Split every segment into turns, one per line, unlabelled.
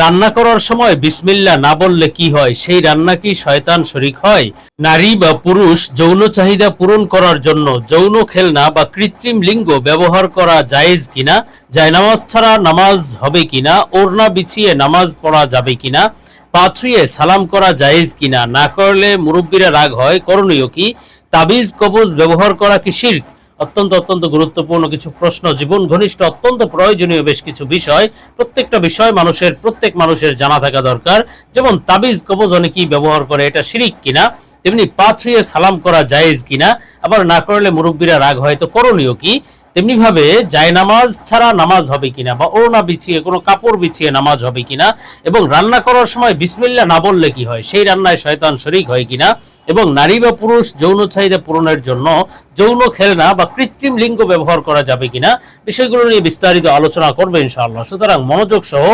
রান্না করার সময় বিসমিল্লা না বললে কি হয়? সেই রান্না কি শয়তান শরিক হয়? নারী বা পুরুষ যৌন চাহিদা পূরণ করার জন্য যৌন খেলনা বা কৃত্রিম লিঙ্গ ব্যবহার করা জায়েজ কিনা? জায়নামাজ ছাড়া নামাজ হবে কিনা? ওড়না বিছিয়ে নামাজ পড়া যাবে কিনা? পা ছুঁয়ে সালাম করা জায়েজ কিনা? না করলে মুরব্বীরা রাগ হয়, করণীয় কি? তাবিজ, কবজ ব্যবহার করা কি শির্ক? অত্যন্ত অত্যন্ত গুরুত্বপূর্ণ কিছু প্রশ্ন। জীবন ঘনিষ্ঠ, অত্যন্ত প্রয়োজনীয় বেশ কিছু বিষয়। প্রত্যেকটা বিষয় মানুষের, প্রত্যেক মানুষের জানা থাকা দরকার। যেমন তাবিজ কবজ অনেকেই ব্যবহার করে, এটা শিরিক কিনা? তেমনি পা ছুঁয়ে সালাম করা জায়েজ কিনা? আবার না করলে মুরব্বীরা রাগ হয়, তো করণীয় কি? তেমনি ভাবে জায়নামাজ ছাড়া নামাজ হবে কিনা? বা ওড়না বিছিয়ে, কোনো কাপড় বিছিয়ে নামাজ হবে কিনা? এবং রান্না করার সময় বিসমিল্লা না বললে কি হয়? সেই রান্নায় শয়তান শরিক হয় কিনা? এবং নারী বা পুরুষ যৌন চাহিদা পূরণের জন্য যৌন খেলনা বা কৃত্রিম লিঙ্গ ব্যবহার করা যাবে কিনা বিষয়গুলো নিয়ে বিস্তারিত আলোচনা করবে ইনশাআল্লাহ। সুতরাং মনোযোগ সহ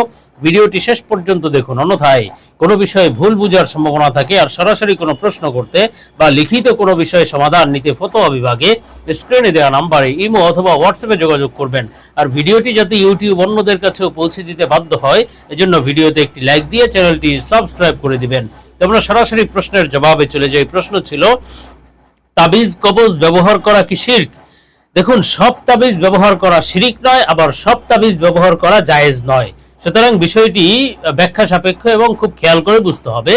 ভিডিওটি শেষ পর্যন্ত দেখুন। অন্যথায় কোনো বিষয়ে ভুল বুঝার সম্ভাবনা থাকে আর সরাসরি কোনো প্রশ্ন করতে বা লিখিত কোনো বিষয়ে সমাধান নিতে ফতোয়া বিভাগে স্ক্রিনে দেওয়া নাম্বারে ইমো অথবা হোয়াটসঅ্যাপে যোগাযোগ করবেন। আর ভিডিওটি যাতে ইউটিউব অন্যদের কাছেও পৌঁছে দিতে বাধ্য হয়, এজন্য ভিডিওতে একটি লাইক দিয়ে চ্যানেলটি সাবস্ক্রাইব করে দিবেন। তো আমরা সরাসরি প্রশ্নের জবাবে চলে যাই প্রশ্ন ছিল, তাবিজ কবজ ব্যবহার করা কি শির্ক? দেখুন, সব তাবিজ ব্যবহার করা শিরিক নয়, আবার সব তাবিজ ব্যবহার করা জায়েজ নয়। সুতরাং বিষয়টি ব্যাখ্যা সাপেক্ষ এবং খুব খেয়াল করে বুঝতে হবে,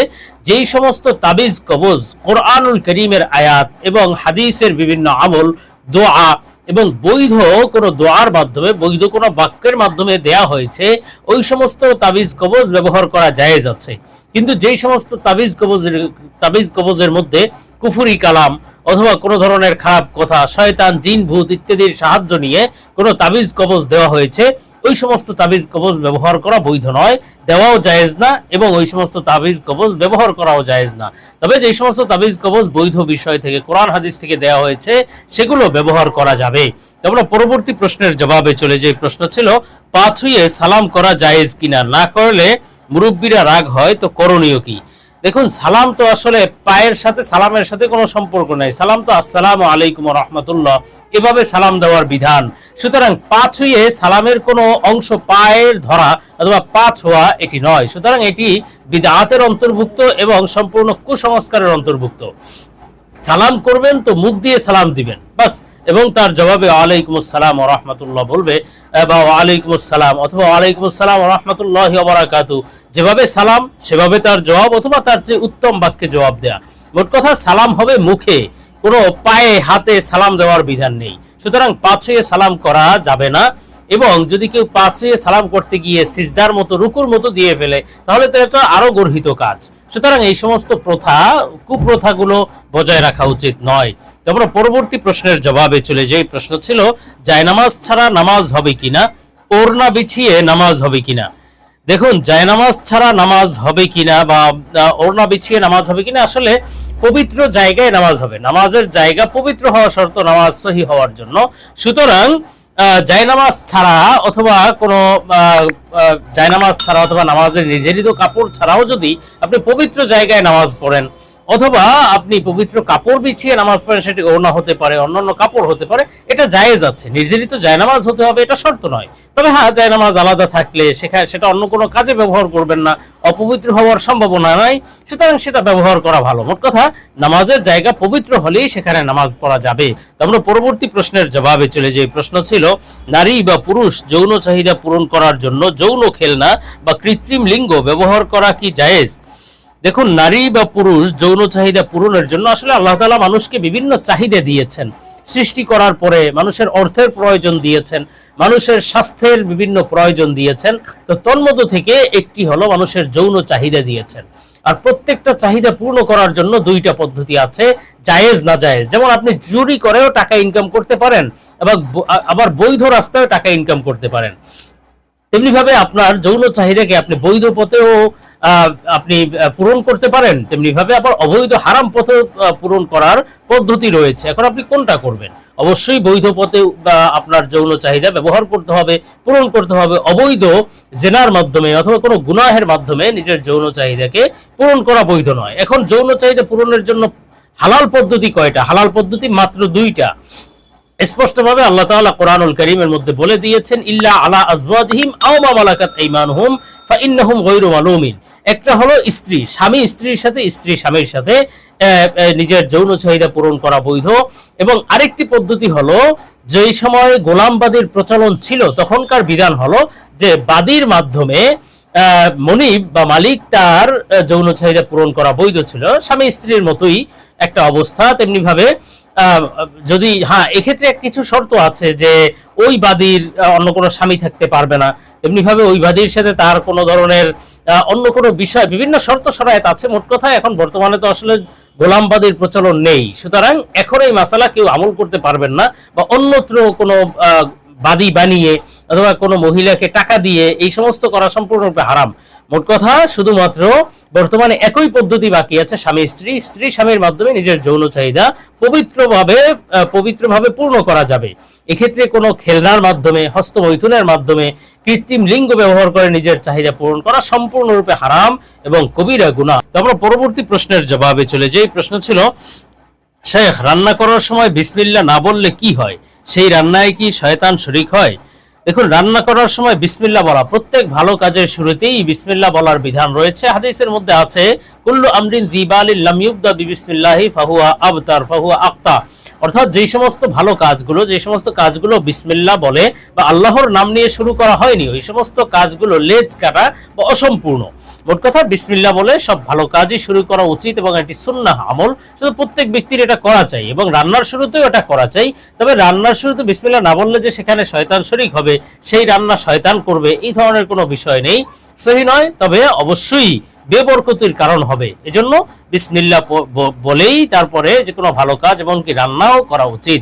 যেই সমস্ত তাবিজ কবজ কোরআনুল করিমের আয়াত এবং হাদিসের বিভিন্ন আমল, দোয়া এবং বৈধ কোনো দোয়ার মাধ্যমে, বৈধ কোনো বাক্যের মাধ্যমে দেয়া হয়েছে, ওই সমস্ত তাবিজ কবজ ব্যবহার করা যায় আছে। কিন্তু যেই সমস্ত তাবিজ কবজের তাবিজ কবজের মধ্যে কুফুরি কালাম অথবা কোনো ধরনের খারাপ কথা, শয়তান, জিন, ভূত ইত্যাদির সাহায্য নিয়ে কোনো তাবিজ কবজ দেওয়া হয়েছে ওই সমস্ত তাবিজ কবজ ব্যবহার করা বৈধ নয়, দেওয়াও জায়েজ না এবং ওই সমস্ত তাবিজ কবজ ব্যবহার করাও জায়েজ না। তবে যে সমস্ত তাবিজ কবজ বৈধ বিষয় থেকে কোরআন হাদিস থেকে দেওয়া হয়েছে, সেগুলো ব্যবহার করা যাবে। তো আমরা পরবর্তী প্রশ্নের জবাবে চলে যে প্রশ্ন ছিল পা ছুঁয়ে সালাম করা জায়েজ কিনা? না করলে মুরব্বীরা রাগ হয়, তো করণীয় কি? দেখুন, সালাম তো আসলে পায়ের সাথে, সালামের সাথে কোনো সম্পর্ক নাই। সালাম তো আসসালাম আলাইকুম রহমতুল্লাহ। এভাবে সালাম দেওয়ার বিধান। সুতরাং পা ছুঁয়ে সালামের কোনো অংশ পায়ের ধরা অথবা পা ছোঁয়া এটি নয়। সুতরাং এটি বিদাতের অন্তর্ভুক্ত এবং সম্পূর্ণ কুসংস্কারের অন্তর্ভুক্ত। সালাম করবেন তো মুখ দিয়ে সালাম দিবেন, বাস। এবং তার জবাবে আলাইকুম আসসালাম রহমতুল্লাহ বলবে বা ওয়ালাইকুম আসসালাম অথবা ওয়ালাইকুম আসসালাম রহমতুল্লাহ ওবরাকাতু যেভাবে সালাম, সেভাবে তার জবাব অথবা তার যে উত্তম বাক্যে জবাব দেয়া। মোট কথা, সালাম হবে মুখে, কোনো পায়ে, হাতে সালাম দেওয়ার বিধান নেই। সুতরাং পাঁচয়ে সালাম করা যাবে না এবং যদি কেউ পাঁচয়ে সালাম করতে গিয়ে সিজদার মতো, রুকুর মতো দিয়ে ফেলে, তাহলে তো এটা আরও গর্হিত কাজ। সুতরাং এই সমস্ত প্রথা, কুপ্রথাগুলো বজায় রাখা উচিত নয়। তারপর পরবর্তী প্রশ্নের জবাবে চলে যাই। প্রশ্ন ছিল, জায়নামাজ ছাড়া নামাজ হবে কিনা? ওড়না বিছিয়ে নামাজ হবে কিনা? দেখুন, জায়নামাজ ছাড়া নামাজ হবে কিনা বা ওড়না বিছিয়ে নামাজ হবে কিনা, আসলে পবিত্র জায়গায় নামাজ হবে। নামাজের জায়গা পবিত্র হওয়া শর্ত নামাজ সহি হওয়ার জন্য। সুতরাং জায়নামাজ ছাড়া অথবা কোনো জায়নামাজ ছাড়া অথবা নামাজের নির্ধারিত কাপড় ছাড়াও যদি আপনি পবিত্র জায়গায় নামাজ পড়েন, অথবা আপনি পবিত্র কাপড় বিছিয়ে নামাজ পড়েন, সেটি ওড়না হতে পারে, অন্যান্য কাপড় হতে পারে, এটা জায়েজ আছে। নির্ধারিত জায়নামাজ হতে হবে, এটা শর্ত নয়। তবে হ্যাঁ জায়নামাজ আলাদা থাকলে সেখানে সেটা অন্য কোনো কাজে ব্যবহার করবেন না, অপবিত্র হওয়ার সম্ভাবনা নাই, সুতরাং সেটা ব্যবহার করা ভালো। মোট কথা, নামাজের জায়গা পবিত্র হলেই সেখানে নামাজ পড়া যাবে। আমরা পরবর্তী প্রশ্নের জবাবে চলে যে প্রশ্ন ছিল, নারী বা পুরুষ যৌন চাহিদা পূরণ করার জন্য যৌন খেলনা বা কৃত্রিম লিঙ্গ ব্যবহার করা কি জায়েজ? দেখুন, নারী বা পুরুষ যৌন চাহিদা পূরণের জন্য আসলে আল্লাহ তাআলা মানুষকে বিভিন্ন চাহিদা দিয়েছেন। সৃষ্টি করার পরে মানুষের অর্থের প্রয়োজন দিয়েছেন, মানুষের স্বাস্থ্যের বিভিন্ন প্রয়োজন দিয়েছেন। তো তন্মধ্য থেকে একটি হলো মানুষের যৌন চাহিদা দিয়েছেন। আর প্রত্যেকটা চাহিদা পূর্ণ করার জন্য দুইটা পদ্ধতি আছে, জায়েজ না জায়েজ। যেমন আপনি জুরি করেও টাকা ইনকাম করতে পারেন, এবং আবার বৈধ রাস্তায় টাকা ইনকাম করতে পারেন। তেমনি ভাবে আপনার যৌন চাহিদাকে আপনি বৈধ পথেও আপনি পূরণ করতে পারেন, তেমনি ভাবে আবার অবৈধ হারাম পথে পূরণ করার পদ্ধতি রয়েছে। এখন আপনি কোনটা করবেন? অবশ্যই বৈধ পথে আপনার যৌন চাহিদা ব্যবহার করতে হবে, পূরণ করতে হবে। অবৈধ জেনার মাধ্যমে অথবা কোনো গুনাহের মাধ্যমে নিজের যৌন চাহিদাকে পূরণ করা বৈধ নয়। এখন যৌন চাহিদা পূরণের জন্য হালাল পদ্ধতি কয়টা? হালাল পদ্ধতি মাত্র দুইটা। স্পষ্টভাবে আল্লাহ তাআলা কোরআনুল কারীমের মধ্যে বলে দিয়েছেন ইল্লা আলা আজওয়াজিহিম আও মা মালাকাত আইমানুহুম ফাইন্নাহুম গায়রু মালুমিন। একটা হলো স্ত্রী স্বামী স্ত্রীর সাথে স্ত্রী স্বামীর সাথে নিজের যৌন চাহিদা পূরণ করা বৈধ। এবং আরেকটি পদ্ধতি হলো যেই সময় গোলামবাদীর প্রচলন ছিল তখনকার বিধান হলো যে বাদীর মাধ্যমে মনিব বা মালিক তার যৌন চাহিদা পূরণ করা বৈধ ছিল। স্বামী স্ত্রীর মতোই একটা অবস্থা তেমনি ভাবে আহ, যদি হ্যাঁ এক্ষেত্রে এক কিছু শর্ত আছে যে ওই বাদীর অন্য কোনো স্বামী থাকতে পারবে না। এমনিভাবে ওই বাদীর সাথে তার কোনো ধরনের অন্য কোনো বিষয়, বিভিন্ন শর্ত সরায়ত আছে। মোট কথা এখন বর্তমানে তো আসলে গোলামবাদীর প্রচলন নেই। সুতরাং এখন এই মাসালা কেউ আমল করতে পারবেন না বা অন্যত্র কোনো বাদী বানিয়ে অথবা কোনো মহিলাকে টাকা দিয়ে এই সমস্ত করা সম্পূর্ণরূপে হারাম। মোট কথা, শুধুমাত্র বর্তমানে একই পদ্ধতি বাকি আছে, স্বামী স্ত্রী স্ত্রী স্বামীর মাধ্যমে নিজের যৌন চাহিদা পবিত্রভাবে পবিত্রভাবে পূর্ণ করা যাবে। এক্ষেত্রে কোনো খেলনার মাধ্যমে, হস্তমৈথুনের মাধ্যমে কৃত্রিম লিঙ্গ ব্যবহার করে নিজের চাহিদা পূরণ করা সম্পূর্ণরূপে হারাম এবং কবিরা গুনাহ। তো আমরা পরবর্তী প্রশ্নের জবাবে চলে যাই। প্রশ্ন ছিল, শেখ, রান্না করার সময় বিসমিল্লা না বললে কি হয়? সেই রান্নায় কি শয়তান শরিক হয়? দেখুন, রান্না করার সময় বিসমিল্লা বলা, প্রত্যেক ভালো কাজের শুরুতেই বিসমিল্লা বলার বিধান রয়েছে। হাদিসের মধ্যে আছে, কুল্লু আমরিন দিবালিল লাম ইউবদা বিবিসমিল্লাহি ফাহুয়া আবতার, ফাহুয়া আক্তা। অর্থাৎ যেই সমস্ত ভালো কাজগুলো যে সমস্ত কাজগুলো বিসমিল্লা বলে বা আল্লাহর নাম নিয়ে শুরু করা হয়নি, ওই সমস্ত কাজগুলো লেজ কাটা বা অসম্পূর্ণ। মোট কথা বিসমিল্লা বলে সব ভালো কাজই শুরু করা উচিত এবং এটি সুন্নাহ আমল। শুধু প্রত্যেক ব্যক্তির এটা করা চাই এবং রান্নার শুরুতেও এটা করা চাই। তবে রান্নার শুরুতে বিসমিল্লা না বললে যে সেখানে শয়তান শরিক হবে, সেই রান্না শয়তান করবে, এই ধরনের কোনো বিষয় নেই। সহি নয়, তবে অবশ্যই বেবরকতির কারণ হবে। এজন্য বিসমিল্লা বলেই তারপরে যে কোনো ভালো কাজ এমনকি রান্নাও করা উচিত।